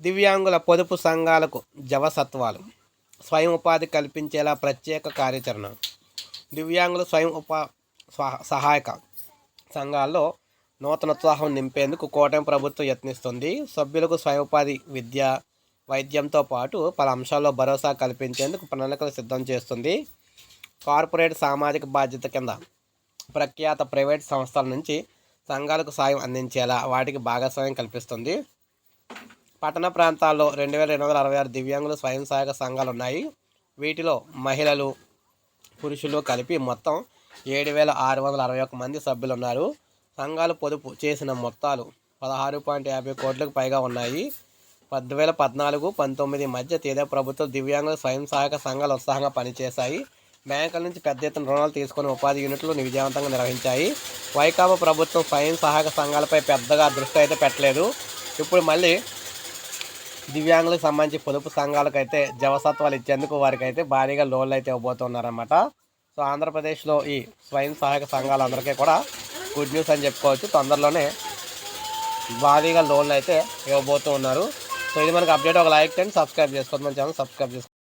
దివ్యాంగుల పొదుపు సంఘాలకు జవసత్వాలు. స్వయం ఉపాధి కల్పించేలా ప్రత్యేక కార్యాచరణ. దివ్యాంగుల స్వయం ఉపా సహాయక సంఘాల్లో నూతన ఉత్సాహం నింపేందుకు కూటమి ప్రభుత్వం యత్నిస్తుంది. సభ్యులకు స్వయం ఉపాధి విద్య వైద్యంతో పాటు పలు అంశాల్లో భరోసా కల్పించేందుకు ప్రణాళికలు సిద్ధం చేస్తుంది. కార్పొరేట్ సామాజిక బాధ్యత కింద ప్రఖ్యాత ప్రైవేట్ సంస్థల నుంచి సంఘాలకు సాయం అందించేలా వాటికి భాగస్వామ్యం కల్పిస్తుంది. పట్టణ ప్రాంతాల్లో రెండు వేల రెండు వందల అరవై ఆరు దివ్యాంగులు స్వయం సహాయక సంఘాలు ఉన్నాయి వీటిలో మహిళలు పురుషులు కలిపి మొత్తం ఏడు వేల ఆరు వందల అరవై ఒక్క మంది సభ్యులు ఉన్నారు సంఘాలు పొదుపు చేసిన మొత్తాలు పదహారు పాయింట్ యాభై కోట్లకు పైగా ఉన్నాయి. పద్దు వేల పద్నాలుగు పంతొమ్మిది మధ్య తేదీ ప్రభుత్వ దివ్యాంగుల స్వయం సహాయక సంఘాలు ఉత్సాహంగా పనిచేశాయి. బ్యాంకుల నుంచి పెద్ద ఎత్తున రుణాలు తీసుకొని ఉపాధి యూనిట్లు విజయవంతంగా నిర్వహించాయి. వైకాపా ప్రభుత్వం స్వయం సహాయక సంఘాలపై పెద్దగా దృష్టి అయితే పెట్టలేదు. ఇప్పుడు మళ్ళీ దివ్యాంగులకు సంబంధించి పొదుపు సంఘాలకైతే జవసత్వాలు ఇచ్చేందుకు వారికి అయితే భారీగా లోన్లు అయితే ఇవ్వబోతున్నారన్నమాట. సో ఆంధ్రప్రదేశ్లో ఈ స్వయం సహాయక సంఘాలందరికీ కూడా గుడ్ న్యూస్ అని చెప్పుకోవచ్చు. తొందరలోనే భారీగా లోన్లు అయితే ఇవ్వబోతూ ఉన్నారు సో ఇది మనకి అప్డేట్. ఒక లైక్ చేయండి సబ్స్క్రైబ్ చేసుకోండి. మన ఛానల్ సబ్స్క్రైబ్ చేసుకోండి.